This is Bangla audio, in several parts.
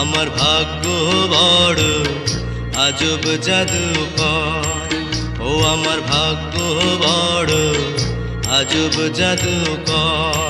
আমার ভাগ্য বড় আজব জাদুকর। ও আমার ভাগ্য বড় আজব জাদুকর।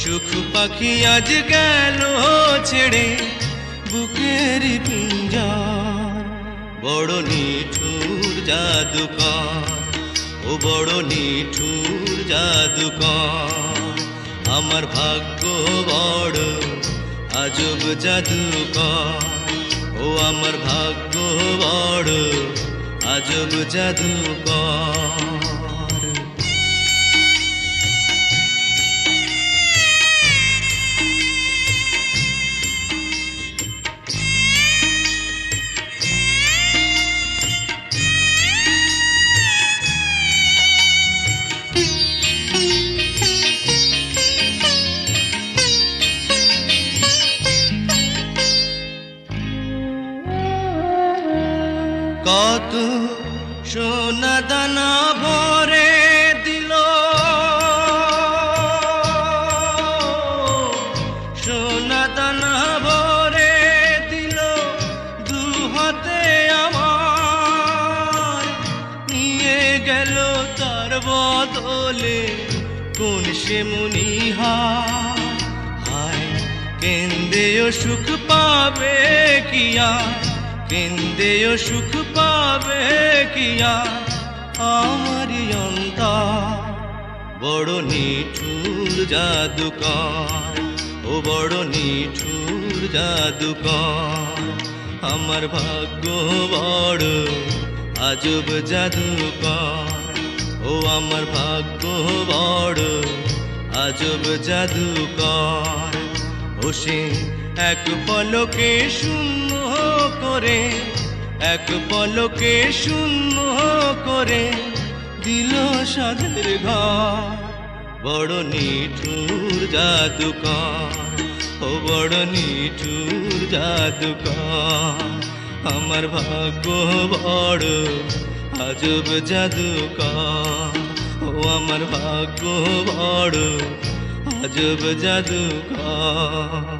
সুখ পাখি আজ গেল ছেড়ে বুকের পিঞ্জার। বড় নিঠুর জাদুকর, ও বড় নিঠুর জাদুকর। আমার ভাগ্য বড়, আজব জাদুকর। ও আমার ভাগ্য বড়, আজব জাদুকর। কত সোনা দানা ভরে দিল। সোনা দানা ভরে দিল দু হাতে আমার। নিয়ে গেল তার বদলে কোন সে মুনিহার। হায়, কেন্দ্রেও সুখ পাবে কিয়া কেন্দ্রেও সুখ পাবে কিয়া? আমার অন্তর। বড় নিঠুর জাদুকর। ও বড় নিঠুর জাদুকর। আমার ভাগ্য বড়, আজব জাদুকর। ও আমার ভাগ্য বড়, আজব জাদুকর। ও সে এক পলকে শূন্য করে, এক পলকে শূন্য করে দিল সাদের ঘর। বড় নিঠুর জাদুকর, ও বড় নিঠুর জাদুকর। আমার ভাগ্য বড় আজব জাদুকর, ও আমার ভাগ্য বড় আজব জাদুকর।